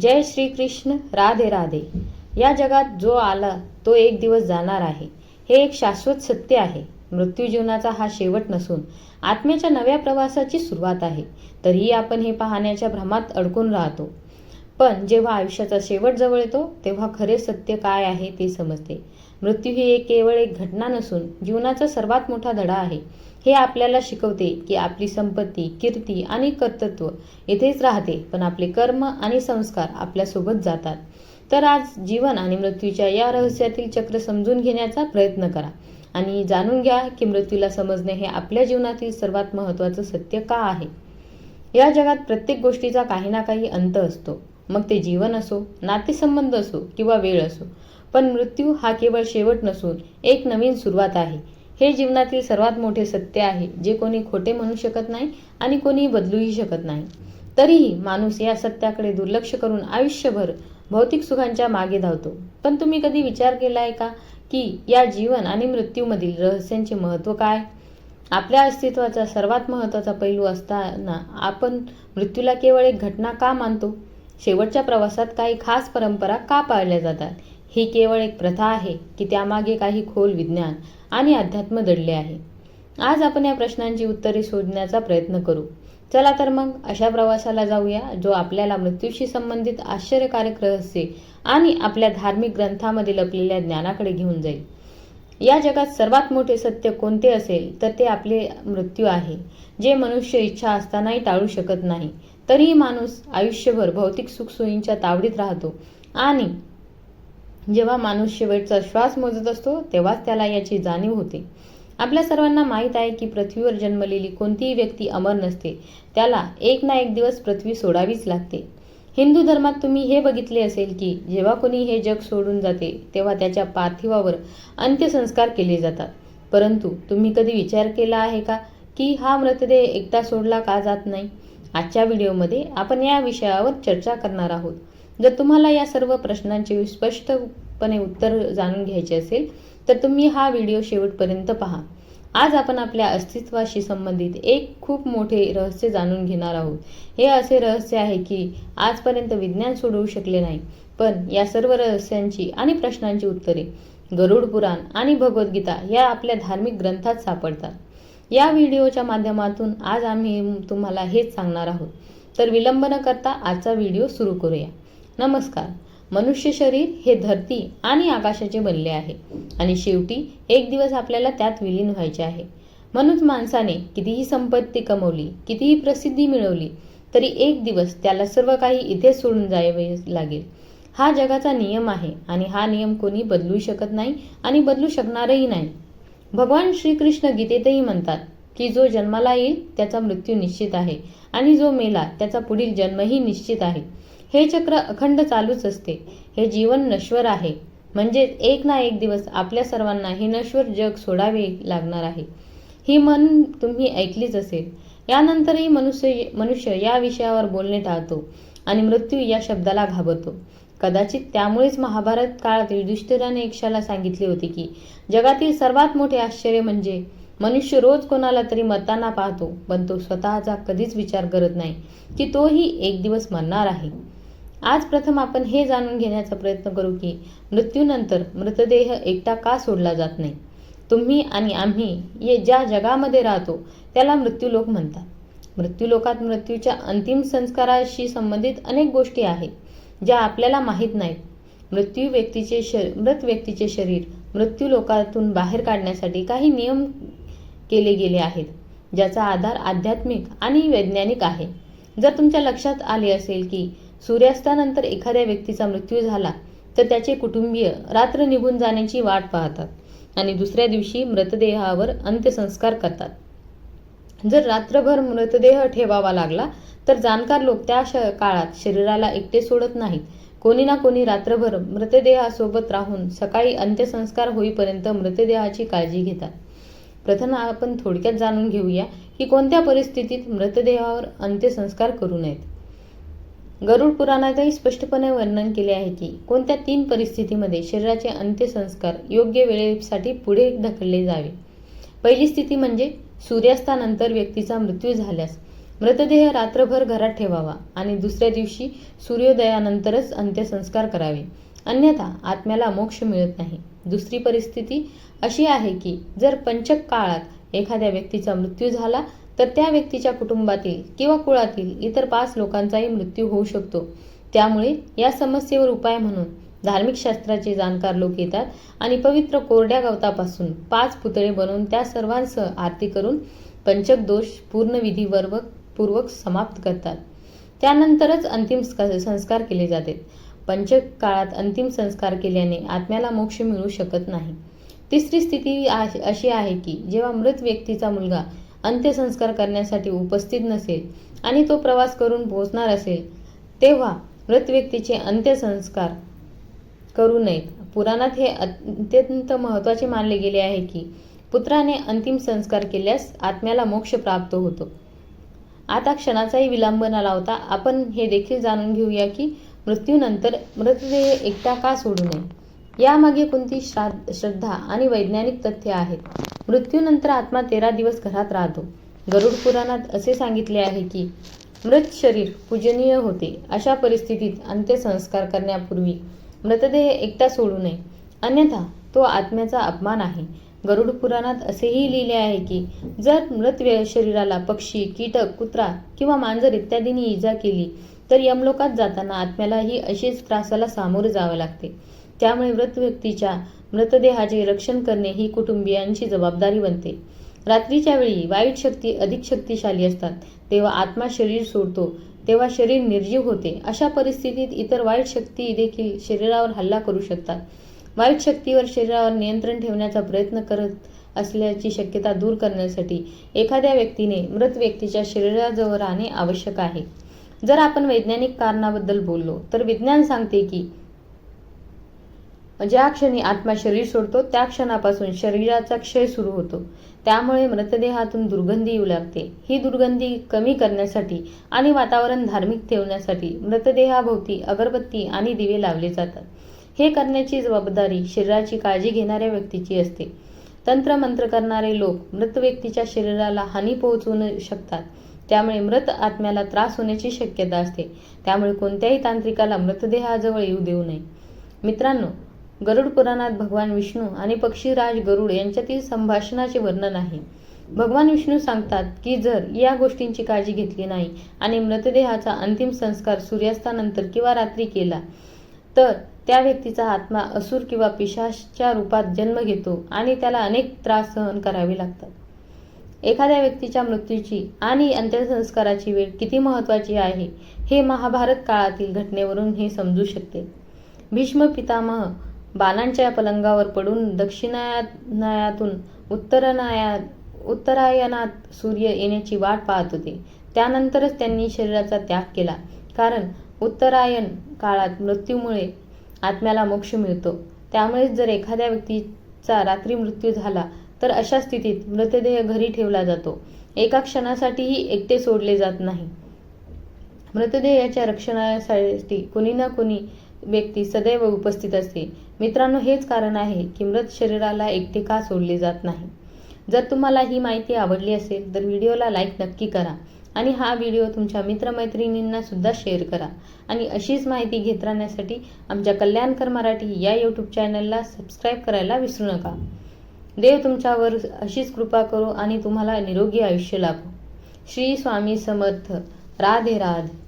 जय श्री कृष्ण राधे राधे. या जगात जो आला तो एक दिवस जाणार आहे. हे एक शाश्वत सत्य आहे. मृत्यू जीवनाचा हा शेवट नसून आत्म्याच्या नव्या प्रवासाची सुरुवात आहे. तरीही आपण हे पाहण्याच्या भ्रमात अडकून राहतो. पण जेव्हा आयुष्याचा शेवट जवळ येतो तेव्हा खरे सत्य काय आहे ते समजते. मृत्यू ही एक केवळ एक घटना नसून जीवनाचा सर्वात मोठा धडा आहे. हे आपल्याला शिकवते की आपली संपत्ती कीर्ती आणि कर्तृत्व इथेच राहते पण आपले कर्म आणि संस्कार आपल्यासोबत जातात. तर आज जीवन आणि मृत्यूच्या या रहस्यातील चक्र समजून घेण्याचा प्रयत्न करा आणि जाणून घ्या की मृत्यूला समजणे हे आपल्या जीवनातील सर्वात महत्त्वाचं सत्य का आहे? या जगात प्रत्येक गोष्टीचा काही ना काही अंत असतो. मग ते जीवन असो नातेसंबंध असो किंवा वेळ असो पण मृत्यू हा केवळ शेवट नसून एक नवीन सुरुवात आहे. हे जीवनातील सर्वात मोठे सत्य आहे जे कोणी खोटे म्हणू शकत नाही आणि कोणी बदलूही शकत नाही. तरीही माणूस या सत्याकडे दुर्लक्ष करून आयुष्यभर भौतिक सुखांच्या मागे धावतो. पण तुम्ही कधी विचार केला आहे का की या जीवन आणि मृत्यूमधील रहस्यांचे महत्त्व काय? आपल्या अस्तित्वाचा सर्वात महत्त्वाचा पैलू असताना आपण मृत्यूला केवळ एक घटना का मानतो? शेवटच्या प्रवासात काही खास परंपरा का पाळल्या जातात? ही केवळ एक प्रथा आहे की त्यामागे काही खोल विज्ञान आणि अध्यात्म दडले आहे. आज आपण या प्रश्नांची उत्तरे शोधण्याचा प्रयत्न करू. चला तर मग अशा प्रवासाला जाऊया जो आपल्याला मृत्यूशी संबंधित आश्चर्यकारक रहस्य आणि आपल्या धार्मिक ग्रंथामध्ये लपलेल्या ज्ञानाकडे घेऊन जाईल. या जगात सर्वात मोठे सत्य कोणते असेल तर ते आपले मृत्यू आहे जे मनुष्य इच्छा असतानाही टाळू शकत नाही. तरीही माणूस आयुष्यभर भौतिक सुखसोयींच्या तावडीत राहतो आणि जेव्हा माणूस शेवटचा श्वास मोजत असतो तेव्हाच त्याला याची जाणीव होते. आपल्या सर्वांना माहीत आहे की पृथ्वीवर जन्मलेली कोणतीही व्यक्ती अमर नसते. त्याला एक ना एक दिवस पृथ्वी सोडावीच लागते. हिंदू धर्मात तुम्ही हे बघितले असेल की जेव्हा कोणी हे जग सोडून जाते तेव्हा त्याच्या पार्थिवावर अंत्यसंस्कार केले जातात. परंतु तुम्ही कधी विचार केला आहे का की हा मृतदेह एकटा सोडला का जात नाही? आजच्या व्हिडिओमध्ये आपण या विषयावर चर्चा करणार आहोत. जर तुम्हाला या सर्व प्रश्नांचे स्पष्टपणे उत्तर जाणून घ्यायचे असेल तर तुम्ही हा व्हिडिओ शेवटपर्यंत पहा. आज आपण आपल्या अस्तित्वाशी संबंधित एक खूप मोठे रहस्य जाणून घेणार आहोत. हे असे रहस्य आहे की आजपर्यंत विज्ञान सोडवू शकले नाही पण या सर्व रहस्यांची आणि प्रश्नांची उत्तरे गरुड पुराण आणि भगवद्गीता या आपल्या धार्मिक ग्रंथात सापडतात. या व्हिडिओच्या माध्यमातून आज आम्ही तुम्हाला हेच सांगणार आहोत. तर विलंब न करता आजचा व्हिडिओ सुरू करूया. नमस्कार. मनुष्य शरीर हे धरती आणि आकाशाचे बनले आहे आणि शेवटी एक दिवस आपल्याला त्यात विलीन व्हायचे आहे. म्हणून माणसाने कितीही संपत्ती कमवली कितीही प्रसिद्धी मिळवली तरी एक दिवस त्याला सर्व काही इथेच सोडून जावे लागेल. हा जगाचा नियम आहे आणि हा नियम कोणी बदलू शकत नाही आणि बदलू शकणारही नाही. भगवान श्रीकृष्ण गीतेतही म्हणतात की जो जन्माला येईल त्याचा मृत्यू निश्चित आहे आणि जो मेला त्याचा पुढील जन्मही निश्चित आहे. हे चक्र अखंड चालूच असते. हे जीवन नश्वर आहे. म्हणजे एक ना एक दिवस आपल्या सर्वांना हे नश्वर जग सोडावे लागणार आहे. ही मन तुम्ही ऐकलीच असेल. यानंतरही मनुष्य मनुष्य या विषयावर बोलणे टाळतो आणि मृत्यू या शब्दाला घाबरतो. कदाचित त्यामुळेच महाभारत काळात युधिष्ठिराने यक्षाला सांगितले होते की जगातील सर्वात मोठे आश्चर्य म्हणजे मनुष्य रोज कोणाला तरी मरताना पाहतो पण तो स्वतःचा कधीच विचार करत नाही की तोही एक दिवस मरणार आहे. आज प्रथम आपण हे जाणून घेण्याचा प्रयत्न करू की मृत्यूनंतर मृतदेह एकटा का सोडला जात नाही? तुम्ही आणि आम्ही ये ज्या जगामध्ये राहतो त्याला मृत्यूलोक म्हणतात. मृत्यूलोकात मृत्यूच्या अंतिम संस्काराशी संबंधित अनेक गोष्टी आहेत ज्या आपल्याला माहीत नाहीत. मृत्यू व्यक्तीचे श मृत व्यक्तीचे शरीर मृत्यूलोकातून बाहेर काढण्यासाठी काही नियम केले गेले आहेत ज्याचा आधार आध्यात्मिक आणि वैज्ञानिक आहे. जर तुमच्या लक्षात आले असेल की सूर्यास्तानंतर एखाद्या व्यक्तीचा मृत्यू झाला तर त्याचे कुटुंबीय रात्र निघून जाण्याची वाट पाहतात आणि दुसऱ्या दिवशी मृतदेहावर अंत्यसंस्कार करतात. जर रात्रभर मृतदेह ठेवावा लागला तर जाणकार लोक त्या श काळात शरीराला एकटे सोडत नाहीत. कोणी ना कोणी रात्रभर मृतदेहासोबत राहून सकाळी अंत्यसंस्कार होईपर्यंत मृतदेहाची काळजी घेतात. प्रथम आपण थोडक्यात जाणून घेऊया की कोणत्या परिस्थितीत मृतदेहावर अंत्यसंस्कार करू नयेत. गरुड पुराणातही स्पष्टपणे वर्णन केले आहे की कोणत्या तीन परिस्थितीमध्ये शरीराचे अंत्यसंस्कार योग्य वेळेसाठी पुढे ढकलले जावे? पहिली स्थिती म्हणजे सूर्यास्तानंतर व्यक्तीचा मृत्यू झाल्यास मृतदेह रात्रभर घरात ठेवावा आणि दुसऱ्या दिवशी सूर्योदयानंतरच अंत्यसंस्कार करावे. अन्यथा आत्म्याला मोक्ष मिळत नाही. दुसरी परिस्थिती अशी आहे की जर पंचक काळात एखाद्या व्यक्तीचा मृत्यू झाला तर त्या व्यक्तीच्या कुटुंबातील किंवा कुळातील इतर पाच लोकांचाही मृत्यू होऊ शकतो. त्यामुळे या समस्येवर उपाय म्हणून धार्मिक शास्त्राचे जाणकार लोक येतात आणि पवित्र कोरड्या गवतापासून पाच पुतळे बनवून त्या सर्वांसह आरती करून पंचक दोष पूर्ण विधीवर पूर्वक समाप्त करतात. त्यानंतरच अंतिम संस्कार केले जातात पंचक काळात अंतिम संस्कार केल्याने आत्म्याला मोक्ष मिळू शकत नाही. तिसरी स्थिती अशी आहे की जेव्हा मृत व्यक्तीचा मुलगा अंत्यसंस्कार करण्यासाठी उपस्थित नसेल आणि तो प्रवास करून पोहोचणार असेल तेव्हा मृत व्यक्तीचे अंत्यसंस्कार करू नयेत. पुराणात हे अत्यंत महत्त्वाचे मानले गेले आहे की पुत्राने अंतिम संस्कार केल्यास आत्म्याला मोक्ष प्राप्त होतो. आता क्षणाचाही विलंब न लावता आपण हे देखील जाणून घेऊया की मृत्यूनंतर मृतदेह एकटा का सोडू नये? यामागे कोणती श्राद्ध श्रद्धा आणि वैज्ञानिक तथ्य आहेत? मृत्यूनंतर आत्मा तेरा दिवस घरात राहतो. गरुड पुराणात असे सांगितले आहे की मृत शरीर पूजनीय होते. अशा परिस्थितीत अंत्यसंस्कार करण्यापूर्वी मृतदेह एकटा सोडू नये. अन्यथा तो आत्म्याचा अपमान आहे. गरुड पुराणात असेही लिहिले आहे की जर मृत व्य- शरीराला पक्षी कीटक कुत्रा किंवा मांजर इत्यादींनी इजा केली तर यमलोकात जाताना आत्म्यालाही अशीच त्रासाला सामोरे जावे लागते. त्यामुळे मृत व्यक्तीच्या मृतदेहाचे रक्षण करणे ही कुटुंबियांची जबाबदारी बनते. रात्रीच्या वेळी वाईट शक्ती अधिक शक्तिशाली असतात. तेव्हा आत्मा शरीर सोडतो तेव्हा शरीर निर्जीव होते. अशा परिस्थितीत इतर वाईट शक्ती देखील शरीरावर हल्ला करू शकतात. वाईट शक्तीवर शरीरावर नियंत्रण ठेवण्याचा प्रयत्न करत असल्याची शक्यता दूर करण्यासाठी एखाद्या व्यक्तीने मृत व्यक्तीच्या शरीराजवळ राहणे आवश्यक आहे. जर आपण वैज्ञानिक कारणाबद्दल बोललो तर विज्ञान सांगते की ज्या क्षणी आत्मा शरीर सोडतो त्या क्षणापासून शरीराचा क्षय सुरू होतो. त्यामुळे मृतदेहातून दुर्गंधी येऊ लागते. ही दुर्गंधी कमी करण्यासाठी आणि वातावरण धार्मिक ठेवण्यासाठी मृतदेहाभोवती अगरबत्ती आणि दिवे लावले जातात. हे करण्याची जबाबदारी शरीराची काळजी घेणाऱ्या व्यक्तीची असते. तंत्र मंत्र करणारे लोक मृत व्यक्तीच्या शरीराला हानी पोहोचवू शकतात. त्यामुळे मृत आत्म्याला त्रास होण्याची शक्यता असते. त्यामुळे कोणत्याही तांत्रिकाला मृतदेहाजवळ येऊ देऊ नये. मित्रांनो गरुड पुराणात भगवान विष्णू आणि पक्षीराज गरुड यांच्यातील संभाषणाचे वर्णन आहे. भगवान विष्णू सांगतात की जर या गोष्टींची काळजी घेतली नाही आणि मृतदेहाचा अंतिम संस्कार सूर्यास्तानंतर किंवा रात्री केला तर त्या व्यक्तीचा आत्मा असुर किंवा पिशाच्या रूपात जन्म घेतो आणि त्याला अनेक त्रास सहन करावे लागतात. एखाद्या व्यक्तीच्या मृत्यूची आणि अंत्यसंस्काराची वेळ किती महत्त्वाची आहे हे महाभारत काळातील घटनेवरून हे समजू शकते. भीष्म पितामह बाणांच्या पलंगावर पडून दक्षिणायनातून उत्तरनाया उत्तरायणात सूर्य येण्याची वाट पाहत होते. त्यानंतरच त्यांनी शरीराचा त्याग केला. कारण उत्तरायण काळात मृत्यूमुळे आत्म्याला मोक्ष मिळतो. त्यामुळेच जर एखाद्या व्यक्तीचा रात्री मृत्यू झाला तर अशा स्थितीत मृतदेह घरी ठेवला जातो. एका क्षणासाठीही एकटे सोडले जात नाही. मृतदेहाच्या रक्षणासाठी कुणी ना कुणी व्यक्ती सदैव उपस्थित असते. मित्रांनो हेच कारण आहे की मृत शरीराला एकटे का सोडले जात नाही? जर तुम्हाला ही माहिती आवडली असेल तर व्हिडिओला लाईक नक्की करा आणि हा व्हिडिओ तुमच्या मित्रमैत्रिणींना सुद्धा शेअर करा. आणि अशीच माहिती घेत राहण्यासाठी आमच्या कल्याणकर मराठी या यूट्यूब चॅनलला सबस्क्राईब करायला विसरू नका. देव तुमच्यावर अशीच कृपा करो आणि तुम्हाला निरोगी आयुष्य लाभो. श्री स्वामी समर्थ. राधे राधे.